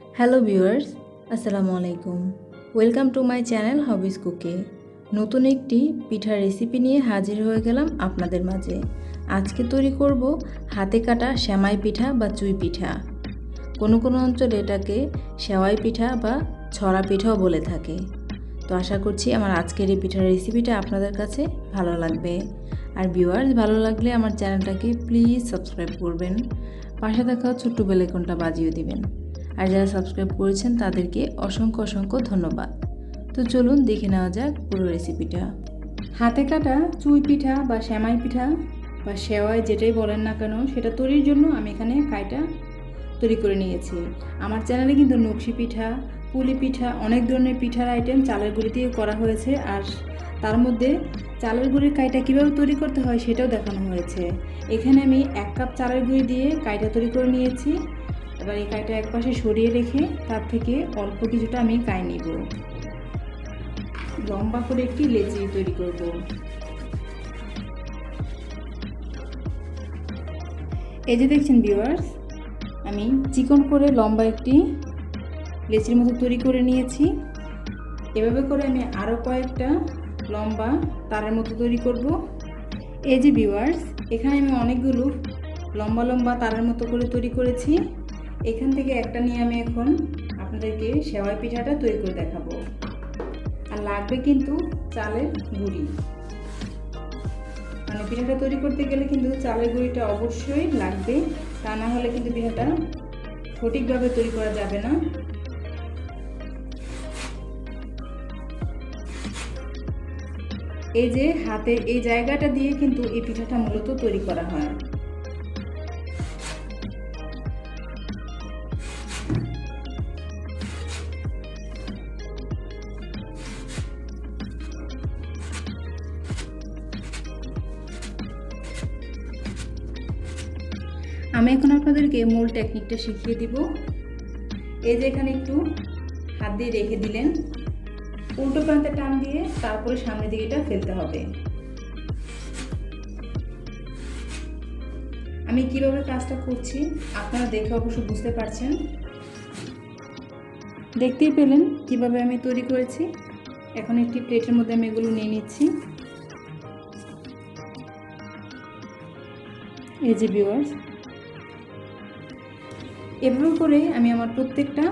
Hello viewers, আসসালামু আলাইকুম। Welcome to my channel hobbies কুকে। নতুন একটি পিঠার রেসিপি নিয়ে হাজির হয়ে গেলাম আপনাদের মাঝে। আজকে তৈরি করব হাতে কাটা শ্যামাই পিঠা বা চুই পিঠা। কোনো কোনো অঞ্চলে এটাকে সেওয়াই পিঠা বা ছড়া পিঠাও বলে থাকে। তো আশা করছি আমার আজকের এই পিঠার রেসিপিটা আপনাদের কাছে ভালো লাগবে। আর ভিউয়ার্স, ভালো লাগলে আমার চ্যানেলটাকে প্লিজ সাবস্ক্রাইব করবেন। পাশে থাকা ছোট্ট বেলাইকনটা বাজিয়ে দিবেন। আর যারা সাবস্ক্রাইব করেছেন তাদেরকে অসংখ্য অসংখ্য ধন্যবাদ। তো চলুন দেখে নেওয়া যাক পুরো রেসিপিটা হাতে কাটা চুই পিঠা বা শ্যামাই পিঠা বা সেওয়াই যেটাই বলেন না কেন, সেটা তৈরির জন্য আমি এখানে কাইটা তৈরি করে নিয়েছি। আমার চ্যানেলে কিন্তু নকশি পিঠা, পুলি পিঠা, অনেক ধরনের পিঠার আইটেম চালের গুঁড়ি দিয়ে করা হয়েছে আর তার মধ্যে চালের গুঁড়ির কাইটা কীভাবে তৈরি করতে হয় সেটাও দেখানো হয়েছে। এখানে আমি এক কাপ চালের গুঁড়ি দিয়ে কাইটা তৈরি করে নিয়েছি। এবার এই কাইটা একপাশে সরিয়ে রেখে তার থেকে অল্প কিছুটা আমি কাই নিব। লম্বা করে একটি লেচি তৈরি করব। এই যে দেখছেন ভিউয়ার্স আমি চিকন করে লম্বা একটি লেচির মতো তৈরি করে নিয়েছি। এভাবে করে আমি আরও কয়েকটা লম্বা তারের মতো তৈরি করব। এই যে ভিউয়ার্স এখানে আমি অনেকগুলো লম্বা লম্বা তারের মতো করে তৈরি করেছি। এখান থেকে একটা নিয়ে আমি এখন আপনাদেরকে সেওয়াই পিঠাটা তৈরি করে দেখাবো। আর লাগবে কিন্তু চালের গুঁড়ি। মানে পিঠাটা তৈরি করতে গেলে কিন্তু চালের গুঁড়িটা অবশ্যই লাগবে, তা না হলে কিন্তু পিঠাটা সঠিকভাবে তৈরি করা যাবে না। এই যে হাতের এই জায়গাটা দিয়ে কিন্তু এই পিঠাটা মূলত তৈরি করা হয়। আমি এখন আপনাদেরকে মূল টেকনিকটা শিখিয়ে দিব। এই যে এখানে একটু হাত দিয়ে রেখে দিলেন। উল্টো প্রান্তে টান দিয়ে তারপরে সামনের দিকে এটা ফেলতে হবে। আমি কীভাবে কাজটা করছি, আপনারা দেখে অবশ্য বুঝতে পারছেন। দেখতেই পেলেন কীভাবে আমি তৈরি করেছি। এখন একটি প্লেটের মধ্যে আমি এগুলো নিয়ে নিচ্ছি। এই যে ভিউয়ার্স এভাবে করে আমি আমার প্রত্যেকটা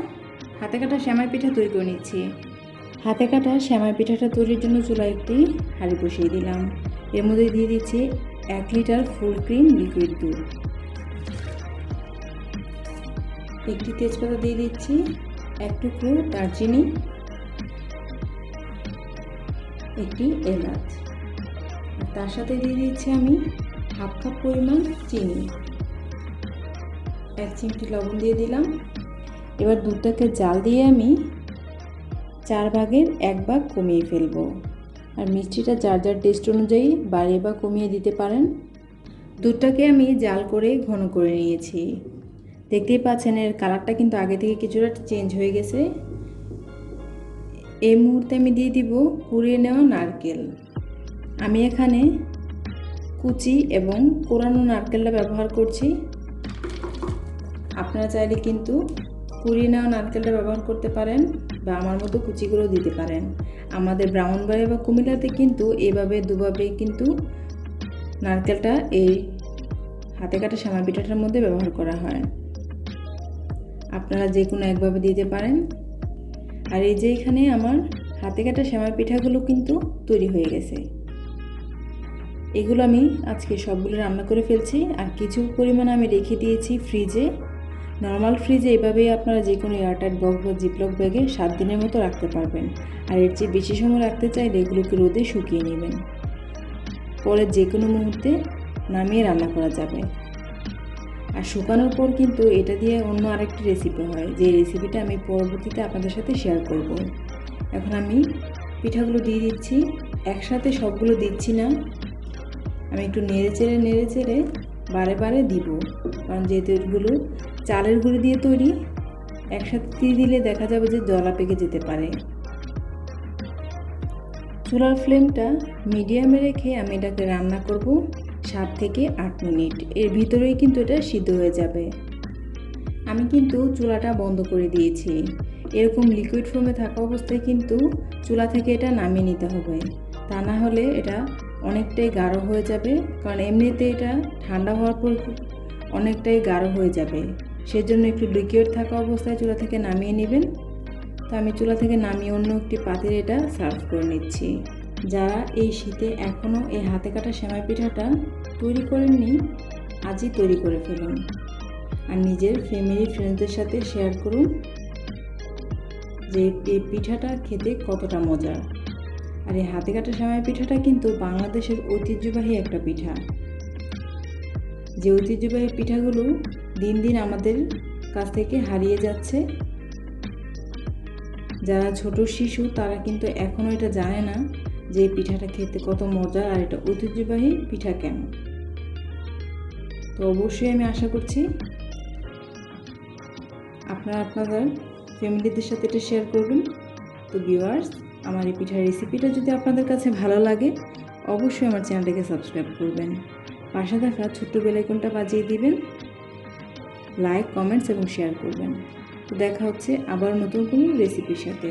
হাতে কাটা শ্যামাই পিঠা তৈরি করে নিচ্ছি। হাতে কাটা শ্যামাই পিঠাটা তৈরির জন্য চুলা একটি হাঁড়ি বসিয়ে দিলাম। এর মধ্যে দিয়ে দিচ্ছি এক লিটার ফুল ক্রিম লিকুইড দুধ। একটি তেজপাতা দিয়ে দিচ্ছি। এক টুকরো দারচিনি, একটি এলাচ। তার সাথে দিয়ে দিচ্ছি আমি হাফ কাপ পরিমাণ চিনি। এক চিমটি লবণ দিয়ে দিলাম। এবার দুধটাকে জাল দিয়ে আমি চার ভাগের এক ভাগ কমিয়ে ফেলব। আর মিষ্টিটা যার যার টেস্ট অনুযায়ী বাড়িয়ে বা কমিয়ে দিতে পারেন। দুধটাকে আমি জাল করে ঘন করে নিয়েছি। দেখতেই পাচ্ছেন, এর কালারটা কিন্তু আগে থেকে কিছুটা চেঞ্জ হয়ে গেছে। এই মুহূর্তে আমি দিয়ে দিব কুড়িয়ে নেওয়া নারকেল। আমি এখানে কুচি এবং কোরানো নারকেলটা ব্যবহার করছি। আপনারা চাইলে কিন্তু কুড়িয়ে নেওয়া নারকেলটা ব্যবহার করতে পারেন বা আমার মতো কুচিগুলো দিতে পারেন। আমাদের ব্রাউনবাড়ি বা কুমিল্লাতে কিন্তু এভাবে দুভাবে কিন্তু নারকেলটা এই হাতে কাটা সামা পিঠাটার মধ্যে ব্যবহার করা হয়। আপনারা যে কোনো একভাবে দিতে পারেন। আর এই যে এখানে আমার হাতে কাটা শ্যামার পিঠাগুলো কিন্তু তৈরি হয়ে গেছে। এগুলো আমি আজকে সবগুলো রান্না করে ফেলছি আর কিছু পরিমাণ আমি রেখে দিয়েছি ফ্রিজে। নর্মাল ফ্রিজে এভাবেই আপনারা যে কোনো এয়ারটাইট বক্স বা জিপলক ব্যাগে সাত দিনের মতো রাখতে পারবেন। আর এর চেয়ে বেশি সময় রাখতে চাইলে এগুলোকে রোদে শুকিয়ে নেবেন। পরে যে কোনো মুহূর্তে নামিয়ে রান্না করা যাবে। আর শুকানোর পর কিন্তু এটা দিয়ে অন্য আরেকটি রেসিপি হয়। যে রেসিপিটা আমি পরবর্তীতে আপনাদের সাথে শেয়ার করব। এখন আমি পিঠাগুলো দিয়ে দিচ্ছি। একসাথে সবগুলো দিচ্ছি না। আমি একটু নেড়ে চেড়ে নেড়ে চেড়ে বারে বারে দিব। কারণ যেহেতু এগুলো চালের গুঁড়ি দিয়ে তৈরি, একসাথে দিয়ে দিলে দেখা যাবে যে জলা পেকে যেতে পারে। চুলার ফ্লেমটা মিডিয়ামে রেখে আমি এটাকে রান্না করব। সাত থেকে আট মিনিট। এর ভিতরেই কিন্তু এটা সিদ্ধ হয়ে যাবে। আমি কিন্তু চুলাটা বন্ধ করে দিয়েছি। এরকম লিকুইড ফর্মে থাকা অবস্থায় কিন্তু চুলা থেকে এটা নামিয়ে নিতে হবে। তা না হলে এটা অনেকটাই গাঢ় হয়ে যাবে, কারণ এমনিতে এটা ঠান্ডা হওয়ার পর অনেকটাই গাঢ় হয়ে যাবে। সেজন্য একটু লিকুইড থাকা অবস্থায় চুলা থেকে নামিয়ে নেবেন। তো আমি চুলা থেকে নামিয়ে অন্য একটি পাতিল এটা সার্ভ করে নিচ্ছি। যারা এই শীতে এখনও এই হাতে কাটা সেমাই পিঠাটা তৈরি করেননি, আজই তৈরি করে ফেলুন। আর নিজের ফ্যামিলি ফ্রেন্ডসদের সাথে শেয়ার করুন যে এই পিঠাটা খেতে কতটা মজার আর এই হাতে কাটা সেমাই পিঠাটা কিন্তু বাংলাদেশের ঐতিহ্যবাহী একটা পিঠা। যে ঐতিহ্যবাহী পিঠাগুলো দিন দিন আমাদের কাছ থেকে হারিয়ে যাচ্ছে, যারা ছোট শিশু তারা কিন্তু এখনও এটা জানে না যে পিঠাটা খেতে কত মজা আর এটা ঐতিহ্যবাহী পিঠা কেন? তো অবশ্যই আমি আশা করছি আপনারা আপনাদের ফ্যামিলিদের সাথে এটা শেয়ার করবেন। তো ভিউয়ার্স, আমার এই পিঠার রেসিপিটা যদি আপনাদের কাছে ভালো লাগে, অবশ্যই আমার চ্যানেলটাকে সাবস্ক্রাইব করবেন। পাশে থাকা ছোট্ট বেলাইকনটা বাজিয়ে দিবেন, লাইক, কমেন্টস এবং শেয়ার করবেন। তো দেখা হচ্ছে আবার নতুন কোনো রেসিপির সাথে।